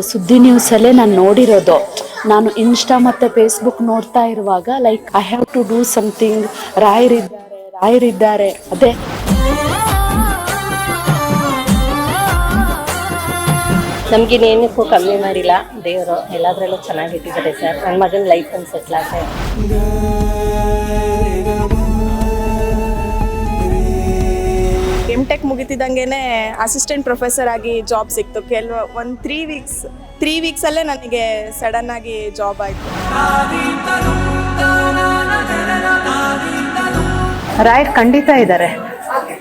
ಸುದ್ದಿ ನ್ಯೂಸಲ್ಲೇ ನಾನು ನೋಡಿರೋದು. ನಾನು ಇನ್ಸ್ಟಾ ಮತ್ತು ಫೇಸ್ಬುಕ್ ನೋಡ್ತಾ ಇರುವಾಗ like I have to do something ರಾಯರಿದ್ದಾರೆ ರಾಯರಿದ್ದಾರೆ ಅದೇ. ನಮಗಿನ್ನೇನಕ್ಕೂ ಕಮ್ಮಿ ಮಾಡಿಲ್ಲ. ದೇವರು ಎಲ್ಲದರಲ್ಲೂ ಚೆನ್ನಾಗಿಟ್ಟಿದ್ದಾರೆ ಸರ್. ನನ್ನ ಮಗನ ಲೈಫ್ ಸೆಟ್ಲ್ ಎಂ ಟೆಕ್ ಮುಗಿತಿದ್ದಂಗೆನೆ ಅಸಿಸ್ಟೆಂಟ್ ಪ್ರೊಫೆಸರ್ ಆಗಿ ಜಾಬ್ ಸಿಕ್ತು. ಕೆಲವು ಒಂದು ತ್ರೀ ವೀಕ್ಸ್ ತ್ರೀ ವೀಕ್ಸಲ್ಲೇ ನನಗೆ ಸಡನ್ ಆಗಿ ಜಾಬ್ ಆಯಿತು. ರಾಯ್ ಖಂಡಿತ ಇದ್ದಾರೆ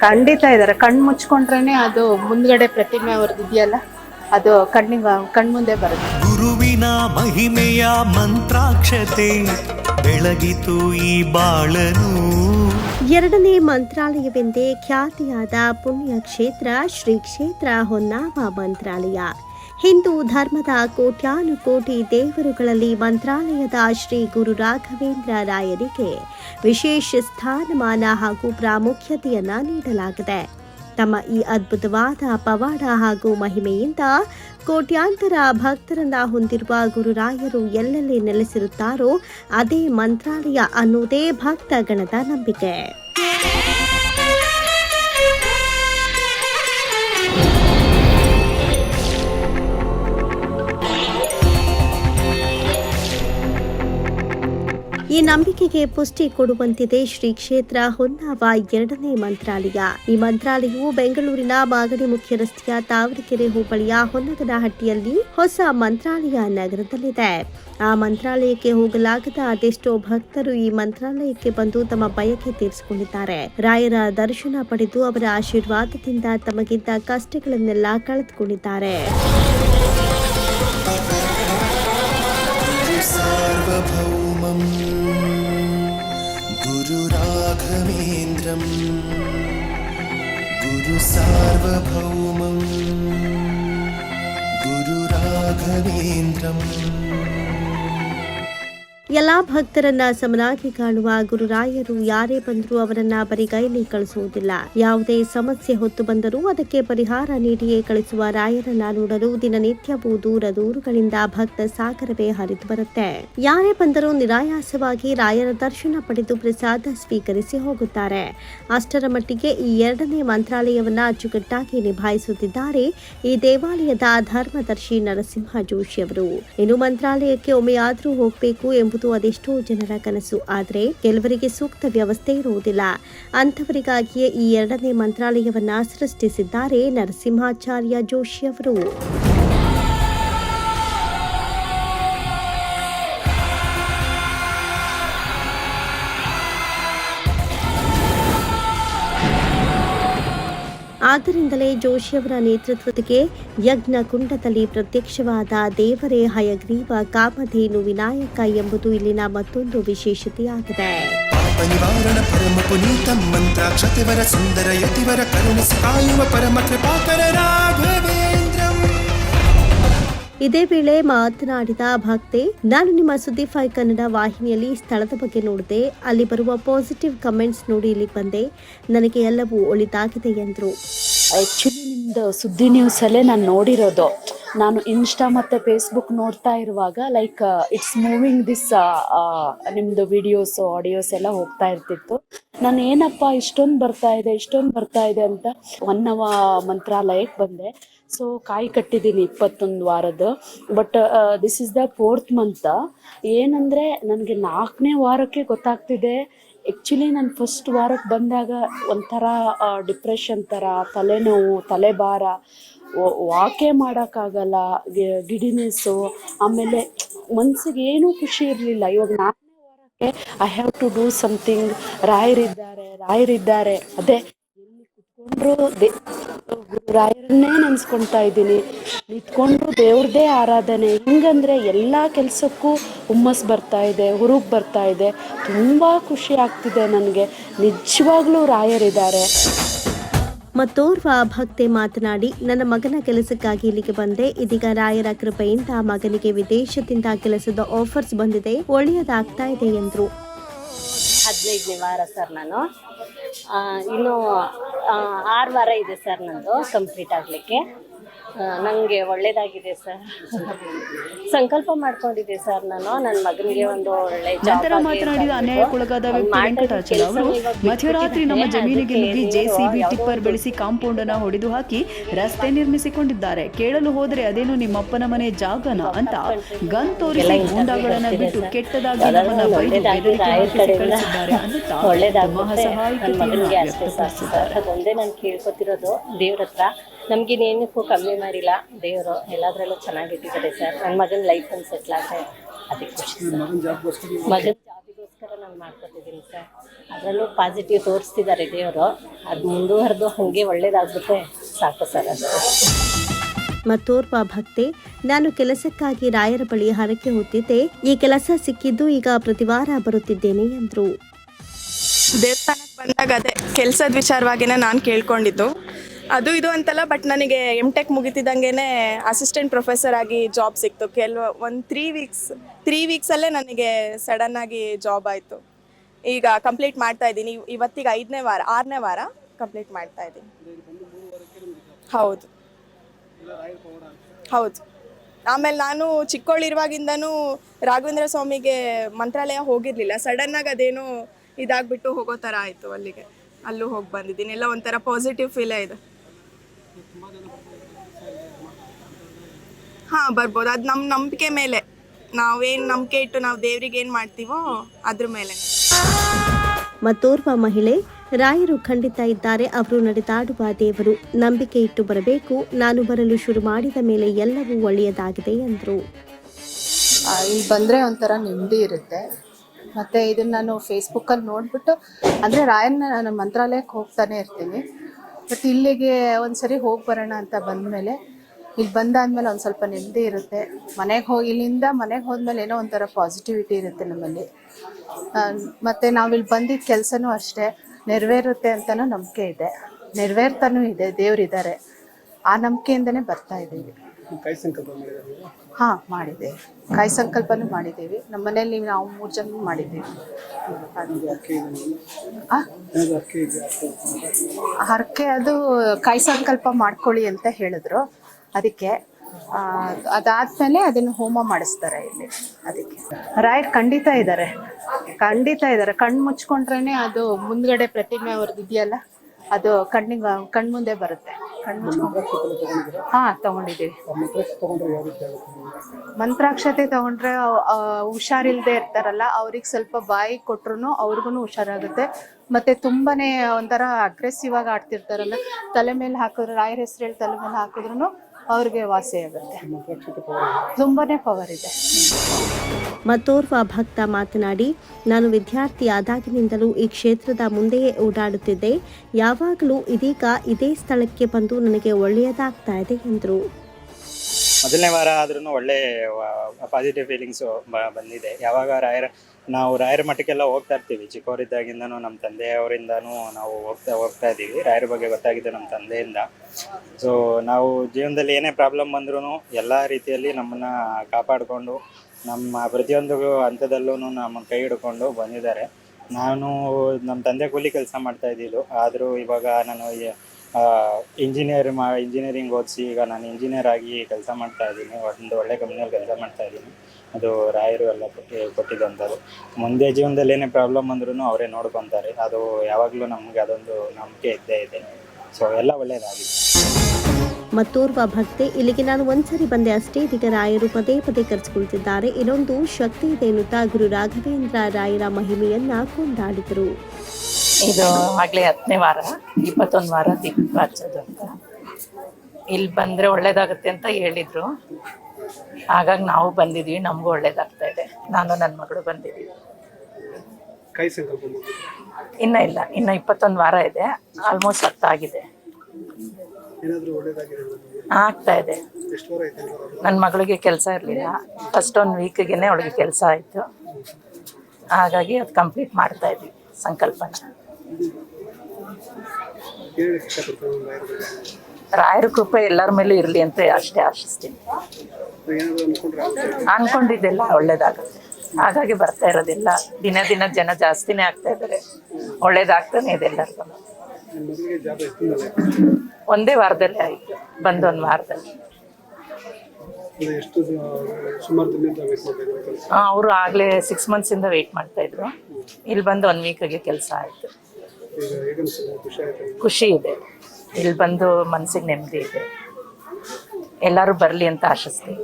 ಖಂಡಿತ ಇದ್ದಾರೆ ಕಣ್ಣು ಮುಚ್ಕೊಂಡ್ರೇನೆ ಅದು ಮುಂದ್ಗಡೆ ಪ್ರತಿಮೆ ಅವ್ರದ್ದು ಇದೆಯಲ್ಲ ಅದು ಕಣ್ಣಿಗೆ ಕಣ್ಮುಂದೆ ಬರುತ್ತೆ. ಗುರುವಿನ ಮಹಿಮೆಯ ಮಂತ್ರಾಕ್ಷತೆ. ಬೆಳಗಿತು ಈ ಬಾಳನು. ಎರಡನೇ ಮಂತ್ರಾಲಯವೆಂದೇ ಖ್ಯಾತಿಯಾದ ಪುಣ್ಯ ಕ್ಷೇತ್ರ ಶ್ರೀ ಕ್ಷೇತ್ರ ಹೊನ್ನಾವ ಮಂತ್ರಾಲಯ. ಹಿಂದೂ ಧರ್ಮದ ಕೋಟ್ಯಾನುಕೋಟಿ ದೇವರುಗಳಲ್ಲಿ ಮಂತ್ರಾಲಯದ ಶ್ರೀ ಗುರು ರಾಘವೇಂದ್ರ ರಾಯರಿಗೆ ವಿಶೇಷ ಸ್ಥಾನಮಾನ ಹಾಗೂ ಪ್ರಾಮುಖ್ಯತೆಯನ್ನು ನೀಡಲಾಗಿದೆ. ತಮ್ಮ ಈ ಅದ್ಭುತವಾದ ಪವಾಡ ಹಾಗೂ ಮಹಿಮೆಯಿಂದ ಕೋಟ್ಯಾಂತರ ಭಕ್ತರನ್ನ ಹೊಂದಿರುವ ಗುರುರಾಯರು ಎಲ್ಲೆಲ್ಲಿ ನೆಲೆಸಿರುತ್ತಾರೋ ಅದೇ ಮಂತ್ರಾಲಯ ಅನ್ನೋದೇ ಭಕ್ತಗಣದ ನಂಬಿಕೆ. ಈ ನಂಬಿಕೆಗೆ ಪುಷ್ಟಿ ಕೊಡುವಂತಿದೆ ಶ್ರೀ ಕ್ಷೇತ್ರ ಹೊನ್ನಾವ ಎರಡನೇ ಮಂತ್ರಾಲಯ. ಈ ಮಂತ್ರಾಲಯವು ಬೆಂಗಳೂರಿನ ಮಾಗಡಿ ಮುಖ್ಯ ರಸ್ತೆಯ ತಾವರೆಕೆರೆ ಹೋಬಳಿಯ ಹೊನ್ನಗನಹಟ್ಟಿಯಲ್ಲಿ ಹೊಸ ಮಂತ್ರಾಲಯ ನಗರದಲ್ಲಿದೆ. ಆ ಮಂತ್ರಾಲಯಕ್ಕೆ ಹೋಗಲಾಗದ ಅದೆಷ್ಟೋ ಭಕ್ತರು ಈ ಮಂತ್ರಾಲಯಕ್ಕೆ ಬಂದು ತಮ್ಮ ಬಯಕೆ ತೀರಿಸಿಕೊಂಡಿದ್ದಾರೆ. ರಾಯರ ದರ್ಶನ ಪಡೆದು ಅವರ ಆಶೀರ್ವಾದದಿಂದ ತಮಗಿದ್ದ ಕಷ್ಟಗಳನ್ನೆಲ್ಲ ಕಳೆದುಕೊಂಡಿದ್ದಾರೆ. ರಾಘವೇಂದ್ರಂ ಗುರು ಸಾರ್ವಭೌಮಂ ಗುರು ರಾಘವೇಂದ್ರಂ ಎಲ್ಲಾ ಭಕ್ತರನ್ನ ಸಮನಾಗಿ ಕಾಣುವ ಗುರುರಾಯರು ಯಾರೇ ಬಂದರೂ ಅವರನ್ನ ಬರಿಗೈಲಿ ಕಳಿಸುವುದಿಲ್ಲ. ಯಾವುದೇ ಸಮಸ್ಯೆ ಹೊತ್ತು ಬಂದರೂ ಅದಕ್ಕೆ ಪರಿಹಾರ ನೀಡಿಯೇ ಕಳಿಸುವ ರಾಯರನ್ನ ನೋಡಲು ದಿನನಿತ್ಯವೂ ದೂರ ದೂರುಗಳಿಂದ ಭಕ್ತ ಸಾಗರವೇ ಹರಿದು ಬರುತ್ತೆ. ಯಾರೇ ಬಂದರೂ ನಿರಾಯಾಸವಾಗಿ ರಾಯರ ದರ್ಶನ ಪಡೆದು ಪ್ರಸಾದ ಸ್ವೀಕರಿಸಿ ಹೋಗುತ್ತಾರೆ. ಅಷ್ಟರ ಮಟ್ಟಿಗೆ ಈ ಎರಡನೇ ಮಂತ್ರಾಲಯವನ್ನ ಅಚ್ಚುಕಟ್ಟಾಗಿ ನಿಭಾಯಿಸುತ್ತಿದ್ದಾರೆ ಈ ದೇವಾಲಯದ ಧರ್ಮದರ್ಶಿ ನರಸಿಂಹ ಜೋಶಿ ಅವರು. ಇನ್ನು ಮಂತ್ರಾಲಯಕ್ಕೆ ಒಮ್ಮೆಯಾದರೂ ಹೋಗಬೇಕು ಎಂಬುದು ಅದೆಷ್ಟೋ ಜನರ ಕನಸು. ಆದರೆ ಕೆಲವರಿಗೆ ಸೂಕ್ತ ವ್ಯವಸ್ಥೆ ಇರುವುದಿಲ್ಲ. ಅಂಥವರಿಗಾಗಿಯೇ ಈ ಎರಡನೇ ಮಂತ್ರಾಲಯವನ್ನು ಸೃಷ್ಟಿಸಿದ್ದಾರೆ ನರಸಿಂಹಾಚಾರ್ಯ ಜೋಶಿ ಅವರು. ಆದ್ದರಿಂದಲೇ ಜೋಶಿಯವರ ನೇತೃತ್ವಕ್ಕೆ ಯಜ್ಞ ಕುಂಡದಲ್ಲಿ ಪ್ರತ್ಯಕ್ಷವಾದ ದೇವರೇ ಹಯಗ್ರೀವ ಕಾಮಧೇನು ವಿನಾಯಕ ಎಂಬುದು ಇಲ್ಲಿನ ಮತ್ತೊಂದು ವಿಶೇಷತೆಯಾಗಿದೆ. ನಿವಾರಣ ಪರಮ ಪುನೀತ ಮಂತ್ರಾಕ್ಷತಿವರ ಸುಂದರ ಯತಿವರ ಕರುಣಿಸಿ ಕಾಯುವ ಪರಮ ಕೃಪಾಕರ ರಾಘವೇಂದ್ರಂ ಇದೇ ವೇಳೆ ಮಾತನಾಡಿದ ಭಕ್ತೆ, ನಾನು ನಿಮ್ಮ ಸುದ್ದಿ ಫೈ ಕನ್ನಡ ವಾಹಿನಿಯಲ್ಲಿ ಸ್ಥಳದ ಬಗ್ಗೆ ನೋಡಿದೆ. ಅಲ್ಲಿ ಬರುವ ಪಾಸಿಟಿವ್ ಕಮೆಂಟ್ಸ್ ನೋಡಿ ಇಲ್ಲಿ ಬಂದೆ. ನನಗೆ ಎಲ್ಲವೂ ಒಳಿತಾಗಿದೆ ಎಂದರು. ಆ್ಯಕ್ಚುಲಿ ನಿಮ್ಮದು ಸುದ್ದಿ ನ್ಯೂಸಲ್ಲೇ ನಾನು ನೋಡಿರೋದು. ನಾನು ಇನ್ಸ್ಟಾ ಮತ್ತು ಫೇಸ್ಬುಕ್ ನೋಡ್ತಾ ಇರುವಾಗ ಲೈಕ್ ಇಟ್ಸ್ ಮೂವಿಂಗ್ ದಿಸ್ ನಿಮ್ಮದು ವಿಡಿಯೋಸು ಆಡಿಯೋಸ್ ಎಲ್ಲ ಹೋಗ್ತಾ ಇರ್ತಿತ್ತು. ನಾನು ಏನಪ್ಪ, ಇಷ್ಟೊಂದು ಬರ್ತಾ ಇದೆ, ಇಷ್ಟೊಂದು ಬರ್ತಾ ಇದೆ ಅಂತ ಒನ್ನವ ಮಂತ್ರಾಲಯಕ್ಕೆ ಬಂದೆ. ಸೊ ಕಾಯಿ ಕಟ್ಟಿದ್ದೀನಿ ಇಪ್ಪತ್ತೊಂದು ವಾರದ. But this is the fourth month ಏನಂದರೆ ನನಗೆ ನಾಲ್ಕನೇ ವಾರಕ್ಕೆ ಗೊತ್ತಾಗ್ತಿದೆ. ಆ್ಯಕ್ಚುಲಿ ನಾನು ಫಸ್ಟ್ ವಾರಕ್ಕೆ ಬಂದಾಗ ಒಂಥರ ಡಿಪ್ರೆಷನ್ ಥರ ತಲೆನೋವು, ತಲೆಭಾರ ವಾಕೆ ಮಾಡೋಕ್ಕಾಗಲ್ಲ ಗಿಡಿನೆಸ್ಸು ಆಮೇಲೆ ಮನ್ಸಿಗೆ ಏನೂ ಖುಷಿ ಇರಲಿಲ್ಲ. ಇವಾಗ ನಾಲ್ಕನೇ ವಾರಕ್ಕೆ I have to do something ರಾಯರಿದ್ದಾರೆ ರಾಯರಿದ್ದಾರೆ. ಅದೇ ಎಲ್ಲಿ ಕುತ್ಕೊಂಡ್ರು ದೇ ಗುರುರಾಯರನ್ನೇ ನೆನೆಸ್ಕೊಳ್ತಾ ಇದ್ದೀನಿ. ನಿಂತ್ಕೊಂಡು ದೇವ್ರದೇ ಆರಾಧನೆ. ಹಿಂಗಂದ್ರೆ ಎಲ್ಲ ಕೆಲಸಕ್ಕೂ ಹುಮ್ಮಸ್ ಬರ್ತಾ ಇದೆ, ಹುರುಪ್ ಬರ್ತಾ ಇದೆ. ತುಂಬ ಖುಷಿ ಆಗ್ತಿದೆ ನನಗೆ. ನಿಜವಾಗ್ಲೂ ರಾಯರಿದ್ದಾರೆ. ಮತ್ತೋರ್ವ ಭಕ್ತೆ ಮಾತನಾಡಿ, ನನ್ನ ಮಗನ ಕೆಲಸಕ್ಕಾಗಿ ಇಲ್ಲಿಗೆ ಬಂದೆ. ಇದೀಗ ರಾಯರ ಕೃಪೆಯಿಂದ ಮಗನಿಗೆ ವಿದೇಶದಿಂದ ಕೆಲಸದ ಆಫರ್ಸ್ ಬಂದಿದೆ. ಒಳ್ಳೆಯದಾಗ್ತಾ ಇದೆ ಎಂದರು. ಹದಿನೈದನೇ ವಾರ ಸರ್ ನಾನು. ಇನ್ನೂ ಆರು ವಾರ ಇದೆ ಸರ್ ನಂದು ಕಂಪ್ಲೀಟ್ ಆಗಲಿಕ್ಕೆ. ನನಗೆ ಒಳ್ಳೇದಾಗಿದೆ ಸರ್. ಸಂಕಲ್ಪ ಮಾಡ್ಕೊಂಡಿದ್ದೆ ಸರ್ ನಾನು. ನನ್ನ ಮಗನಿಗೆ ಒಂದು ಒಳ್ಳೆ ನಂತರ ಮಾತನಾಡಿದ ಅನ್ಯಾಯಕ್ಕೊಳಗಾದ ವ್ಯಕ್ತಿ ಅವರು ಮಧ್ಯರಾತ್ರಿ ನಮ್ಮ ಜಮೀನಿಗೆ ನುಗ್ಗಿ ಜೆಸಿಬಿ ಟಿಪ್ಪರ್ ಒಂದು ಬೆಳೆಸಿ ಕಾಂಪೌಂಡ್ ಅನ್ನ ಹೊಡೆದು ಹಾಕಿ ರಸ್ತೆ ನಿರ್ಮಿಸಿಕೊಂಡಿದ್ದಾರೆ. ಕೇಳಲು ಹೋದ್ರೆ ಅದೇನು ನಿಮ್ಮಪ್ಪನ ಮನೆ ಜಾಗನ ಅಂತ ಗನ್ ತೋರಿಸಿ ಗೂಂಡಾಗಳನ್ನ ಬಿಟ್ಟು ಕೆಟ್ಟದಾಗಿ ನಮ್ಮನ್ನ ಬೈದು ಬೆದರಿಕೆ ಹಾಕಿಸಿ ಕಳಿಸಿದ್ದಾರೆ ಅನ್ನುತ್ತಾ ಸರ್. ವ್ಯಕ್ತಪಡಿಸಿದ್ದಾರೆ. ಅದೊಂದೇ ನಾನು ಕೇಳ್ಕೊತಿರೋದು ದೇವ್ರ ಹತ್ರ ನಮಗಿನ್ನೇನಕ್ಕೂ ಕಮ್ಮಿ ಮಾಡಿಲ್ಲ. ದೇವರು ಎಲ್ಲದರಲ್ಲೂ ಚೆನ್ನಾಗಿಟ್ಟಿದ್ದಾರೆ ಸರ್. ನನ್ನ ಮಗನ ಲೈಫ್ ಒಂದು ಸೆಟ್ಲ್ ಆದರೆ ಅದಕ್ಕೆ ಖುಷಿ ಸರ್. ಮಗನ ಜಾಬಿಗೋಸ್ಕರ ನಾನು ಮಾಡ್ಕೊತಿದ್ದೀನಿ ಸರ್. ಅದರಲ್ಲೂ ಪಾಸಿಟಿವ್ ತೋರಿಸ್ತಿದ್ದಾರೆ ದೇವರು. ಅದು ಮುಂದುವರೆದು ಹಾಗೆ ಒಳ್ಳೇದಾಗ್ಬಿಟ್ರೆ ಸಾಕು ಸರ್ ಅದು. ಮತ್ತೋರ್ವ ಭಕ್ತೆ ನಾನು ಕೆಲಸಕ್ಕಾಗಿ ರಾಯರ ಬಳಿ ಹರಕೆ ಹೊತ್ತಿದ್ದೆ. ಈ ಕೆಲಸ ಸಿಕ್ಕಿದ್ದು ಈಗ ಪ್ರತಿವಾರ ಬರುತ್ತಿದ್ದೇನೆ ಎಂದರು. ದೇವಸ್ಥಾನಕ್ಕೆ ಬಂದಾಗ ಅದೇ ಕೆಲಸದ ವಿಚಾರವಾಗಿನೇ ನಾನು ಕೇಳ್ಕೊಂಡಿದ್ದು. ಅದು ಇದು ಅಂತಲ್ಲ ಬಟ್ ನನಗೆ ಎಂ ಟೆಕ್ ಮುಗಿತಿದ್ದಂಗೆ ಅಸಿಸ್ಟೆಂಟ್ ಪ್ರೊಫೆಸರ್ ಆಗಿ ಜಾಬ್ ಸಿಕ್ತು. ಕೆಲವು, ಒಂದು ತ್ರೀ ವೀಕ್ಸ್ ತ್ರೀ ವೀಕ್ಸಲ್ಲೇ ನನಗೆ ಸಡನ್ ಆಗಿ ಜಾಬ್ ಆಯಿತು. ಈಗ ಕಂಪ್ಲೀಟ್ ಮಾಡ್ತಾ ಇದ್ದೀನಿ. ಇವ್- ಇವತ್ತಿಗೆ ಐದನೇ ವಾರ, ಆರನೇ ವಾರ ಕಂಪ್ಲೀಟ್ ಮಾಡ್ತಾ ಇದ್ದೀನಿ. ಹೌದು. ಹೌದು. ಆಮೇಲೆ ನಾನು ಚಿಕ್ಕವಳಿರುವಾಗಿಂದನೂ ರಾಘವೇಂದ್ರ ಸ್ವಾಮಿಗೆ ಮಂತ್ರಾಲಯ ಹೋಗಿರಲಿಲ್ಲ. ಸಡನ್ನಾಗಿ ಅದೇನೋ ಇದಾಗ್ಬಿಟ್ಟು ಹೋಗೋ ಥರ ಆಯಿತು ಅಲ್ಲಿಗೆ. ಅಲ್ಲೂ ಹೋಗಿ ಬಂದಿದ್ದೀನಿ. ಎಲ್ಲ ಒಂಥರ ಪಾಸಿಟಿವ್ ಫೀಲೇ ಇದೆ. ಹಾಂ ಬರ್ಬೋದು. ಅದು ನಮ್ಮ ನಂಬಿಕೆ ಮೇಲೆ. ನಾವೇನು ನಂಬಿಕೆ ಇಟ್ಟು ನಾವು ದೇವ್ರಿಗೆ ಏನು ಮಾಡ್ತೀವೋ ಅದ್ರ ಮೇಲೆ. ಮತ್ತೋರ್ವ ಮಹಿಳೆ ರಾಯರು ಖಂಡಿತ ಇದ್ದಾರೆ. ಅವರು ನಡೆದಾಡುವ ದೇವರು ನಂಬಿಕೆ ಇಟ್ಟು ಬರಬೇಕು. ನಾನು ಬರಲು ಶುರು ಮಾಡಿದ ಮೇಲೆ ಎಲ್ಲವೂ ಒಳ್ಳೆಯದಾಗಿದೆ ಎಂದರು. ಇಲ್ಲಿ ಬಂದರೆ ಒಂಥರ ನೆಮ್ಮದಿ ಇರುತ್ತೆ. ಮತ್ತು ಇದನ್ನು ನಾನು ಫೇಸ್ಬುಕ್ಕಲ್ಲಿ ನೋಡಿಬಿಟ್ಟು ಅಂದರೆ ರಾಯನ್ನ ನಾನು ಮಂತ್ರಾಲಯಕ್ಕೆ ಹೋಗ್ತಾನೆ ಇರ್ತೀನಿ. ಬಟ್ ಇಲ್ಲಿಗೆ ಒಂದು ಸರಿ ಹೋಗಿ ಬರೋಣ ಅಂತ ಬಂದಮೇಲೆ ಇಲ್ಲಿ ಬಂದಾದ್ಮೇಲೆ ಒಂದು ಸ್ವಲ್ಪ ನೆಮ್ಮದಿ ಇರುತ್ತೆ. ಮನೆಗೆ ಹೋಗಿ ಇಲ್ಲಿಂದ ಮನೆಗೆ ಹೋದ್ಮೇಲೆ ಏನೋ ಒಂಥರ ಪಾಸಿಟಿವಿಟಿ ಇರುತ್ತೆ ನಮ್ಮಲ್ಲಿ. ಮತ್ತು ನಾವಿಲ್ಲಿ ಬಂದಿದ್ದ ಕೆಲಸನೂ ಅಷ್ಟೇ. ನೆರವೇರುತ್ತೆ ಅಂತಲೂ ನಂಬಿಕೆ ಇದೆ. ನೆರವೇರ್ತಾನೂ ಇದೆ. ದೇವರಿದ್ದಾರೆ. ಆ ನಂಬಿಕೆಯಿಂದನೇ ಬರ್ತಾ ಇದ್ದೀವಿ. ಹಾಂ ಮಾಡಿದೆ ಕಾಯಿ ಸಂಕಲ್ಪನೂ ಮಾಡಿದ್ದೀವಿ. ನಮ್ಮ ಮನೆಯಲ್ಲಿ ನಾವು ಮೂರು ಜನ ಮಾಡಿದ್ದೀವಿ? ಹರಕೆ ಅದು ಕಾಯಿ ಸಂಕಲ್ಪ ಮಾಡ್ಕೊಳ್ಳಿ ಅಂತ ಹೇಳಿದ್ರು. ಅದಕ್ಕೆ ಅದಾದ್ಮೇಲೆ ಅದನ್ನು ಹೋಮ ಮಾಡಿಸ್ತಾರೆ ಇಲ್ಲಿ ಅದಕ್ಕೆ. ರಾಯರ್ ಖಂಡಿತ ಇದ್ದಾರೆ. ಖಂಡಿತ ಇದ್ದಾರೆ. ಕಣ್ಣು ಮುಚ್ಕೊಂಡ್ರೇನೆ ಅದು ಮುಂದ್ಗಡೆ ಪ್ರತಿಮೆ ಅವ್ರದ್ದು ಇದೆಯಲ್ಲ, ಅದು ಕಣ್ಣಿಗೆ, ಕಣ್ಮುಂದೆ ಬರುತ್ತೆ. ಕಣ್ಣು ಮುಚ್ಕೊಂಡು ಹಾ, ತಗೊಂಡಿದ್ದೀವಿ. ಮಂತ್ರಾಕ್ಷತೆ ತಗೊಂಡ್ರೆ ಹುಷಾರಿಲ್ದೆ ಇರ್ತಾರಲ್ಲ, ಅವ್ರಿಗೆ ಸ್ವಲ್ಪ ಬಾಯಿ ಕೊಟ್ರು ಅವ್ರಿಗೂ ಹುಷಾರಾಗುತ್ತೆ. ಮತ್ತೆ ತುಂಬಾನೇ ಒಂಥರ ಅಗ್ರೆಸಿವ್ ಆಗಿ ಆಡ್ತಿರ್ತಾರಲ್ಲ, ತಲೆ ಮೇಲೆ ಹಾಕಿದ್ರು, ರಾಯರ ಹೆಸರು ತಲೆ ಮೇಲೆ ಹಾಕಿದ್ರು ಅವ್ರಿಗೆ ವಾಸಿ ಆಗುತ್ತೆ. ತುಂಬಾನೇ ಪವರ್ ಇದೆ. ಮತ್ತೋರ್ವ ಭಕ್ತ ಮಾತನಾಡಿ ನಾನು ವಿದ್ಯಾರ್ಥಿ ಆದಾಗಿನಿಂದಲೂ ಈ ಕ್ಷೇತ್ರದ ಮುಂದೆಯೇ ಓಡಾಡುತ್ತಿದ್ದೆ. ಯಾವಾಗಲೂ ಇದೀಗ ಇದೇ ಸ್ಥಳಕ್ಕೆ ಬಂದು ನನಗೆ ಒಳ್ಳೆಯದಾಗ್ತಾ ಇದೆ ಎಂದರು. ಮೊದಲನೇ ವಾರ ಆದ್ರೂ ಒಳ್ಳೆ ಪಾಸಿಟಿವ್ ಫೀಲಿಂಗ್ಸು ಬಂದಿದೆ. ಯಾವಾಗ ರಾಯರ, ನಾವು ರಾಯರ ಮಠಕ್ಕೆಲ್ಲ ಹೋಗ್ತಾ ಇರ್ತೀವಿ. ಚಿಕ್ಕವರಿದ್ದಾಗಿಂದನೂ ನಮ್ಮ ತಂದೆಯವರಿಂದನೂ ನಾವು ಹೋಗ್ತಾ ಹೋಗ್ತಾ ಇದ್ದೀವಿ. ರಾಯರ ಬಗ್ಗೆ ಗೊತ್ತಾಗಿದೆ ನಮ್ಮ ತಂದೆಯಿಂದ. ಸೊ ನಾವು ಜೀವನದಲ್ಲಿ ಏನೇ ಪ್ರಾಬ್ಲಮ್ ಬಂದ್ರೂ ಎಲ್ಲ ರೀತಿಯಲ್ಲಿ ನಮ್ಮನ್ನು ಕಾಪಾಡಿಕೊಂಡು, ನಮ್ಮ ಪ್ರತಿಯೊಂದು ಹಂತದಲ್ಲೂ ನಮ್ಮ ಕೈ ಹಿಡ್ಕೊಂಡು ಬಂದಿದ್ದಾರೆ. ನಾನು, ನಮ್ಮ ತಂದೆ ಕೂಲಿ ಕೆಲಸ ಮಾಡ್ತಾ ಇದ್ದಿದ್ದು. ಆದರೂ ಇವಾಗ ನಾನು ಇಂಜಿನಿಯರ್ ಮಾ ಇಂಜಿನಿಯರಿಂಗ್ ಓದಿಸಿ ಈಗ ನಾನು ಇಂಜಿನಿಯರ್ ಆಗಿ ಕೆಲಸ ಮಾಡ್ತಾ ಇದ್ದೀನಿ. ಒಂದು ಒಳ್ಳೆ ಕಂಪ್ನಿಯಲ್ಲಿ ಕೆಲಸ ಮಾಡ್ತಾ ಇದ್ದೀನಿ. ಅದು ರಾಯರು ಎಲ್ಲ ಕೊಟ್ಟಿ ಕೊಟ್ಟಿದ್ದಂಥದ್ದು ಮುಂದೆ ಜೀವನದಲ್ಲಿ ಏನೇ ಪ್ರಾಬ್ಲಮ್ ಅಂದ್ರೂ ಅವರೇ ನೋಡ್ಕೊತಾರೆ. ಅದು ಯಾವಾಗಲೂ ನಮಗೆ ಅದೊಂದು ನಂಬಿಕೆ ಇದ್ದೇ ಇದೆ. ಸೊ ಎಲ್ಲ ಒಳ್ಳೆಯದಾಗಿದೆ ಮತ್ತೋರ್ವ ಭಕ್ತೆ, ಇಲ್ಲಿಗೆ ನಾನು ಒಂದ್ಸರಿ ಬಂದೆ ಅಷ್ಟೇ. ಇದೀಗ ರಾಯರು ಪದೇ ಪದೇ ಕರೆಸಿಕೊಳ್ತಿದ್ದಾರೆ. ಇನ್ನೊಂದು ಶಕ್ತಿ ಇದೆ ಎನ್ನುತ್ತಾ ಗುರು ರಾಘವೇಂದ್ರ ರಾಯರ ಮಹಿಮೆಯನ್ನ ಕೊಂಡಾಡಿದರು. ಇದು ಆಗಲೇ ಹತ್ತನೇ ವಾರ ಇಪ್ಪತ್ತೊಂದು ವಾರ ದೀಪ ಹಚ್ಚೋದು ಅಂತ. ಇಲ್ಲಿ ಬಂದರೆ ಒಳ್ಳೇದಾಗುತ್ತೆ ಅಂತ ಹೇಳಿದರು. ಹಾಗಾಗಿ ನಾವು ಬಂದಿದ್ದೀವಿ ನಮಗೂ ಒಳ್ಳೇದಾಗ್ತಾ ಇದೆ. ನಾನು ನನ್ನ ಮಗಳು ಬಂದಿದ್ದೀವಿ ಇನ್ನೂ ಇಲ್ಲ ಇನ್ನ ಇಪ್ಪತ್ತೊಂದು ವಾರ ಇದೆ ಆಲ್ಮೋಸ್ಟ್ ಹತ್ತಾಗಿದೆ. ಆಗ್ತಾ ಇದೆ. ನನ್ನ ಮಗಳಿಗೆ ಕೆಲಸ ಇರಲಿಲ್ಲ. ಫಸ್ಟ್ ಒಂದು ವೀಕ್ಗೆ ಅವಳಿಗೆ ಕೆಲಸ ಆಯಿತು. ಹಾಗಾಗಿ ಅದು ಕಂಪ್ಲೀಟ್ ಮಾಡ್ತಾ ಇದ್ವಿ ಸಂಕಲ್ಪನ. ರಾಯರ ಕೃಪೆ ಎಲ್ಲರ ಮೇಲೆ ಇರಲಿ ಅಂತ ಅಷ್ಟೇ ಆಶಿಸ್ತೀನಿ. ಅನ್ಕೊಂಡಿದ್ದೆಲ್ಲ ಒಳ್ಳೇದಾಗ ಹಾಗಾಗಿ ಬರ್ತಾ ಇರೋದಿಲ್ಲ. ದಿನ ದಿನ ಜನ ಜಾಸ್ತಿನೇ ಆಗ್ತಾ ಇದಾರೆ ಒಳ್ಳೇದಾಗ್ತಾನೆ ಇದೆ ಎಲ್ಲರಿಗೂ. ಒಂದೇ ವಾರದಲ್ಲಿ ಆಯ್ತು. ಬಂದೊಂದು ವಾರದಲ್ಲಿ. ಅವರು ಆಗ್ಲೇ ಸಿಕ್ಸ್ ಮಂತ್ಸ್ ಇಂದ ವೇಟ್ ಮಾಡ್ತಾ ಇದ್ರು. ಇಲ್ಲಿ ಬಂದು ಒನ್ ವೀಕ್ ಆಗಿ ಕೆಲಸ ಆಯ್ತು. ಖುಷಿ ಇದೆ. ಇಲ್ಲಿ ಬಂದು ಮನಸ್ಸಿಗೆ ನೆಮ್ಮದಿ ಇದೆ. ಎಲ್ಲರೂ ಬರಲಿ ಅಂತ ಆಶಿಸ್ತೀವಿ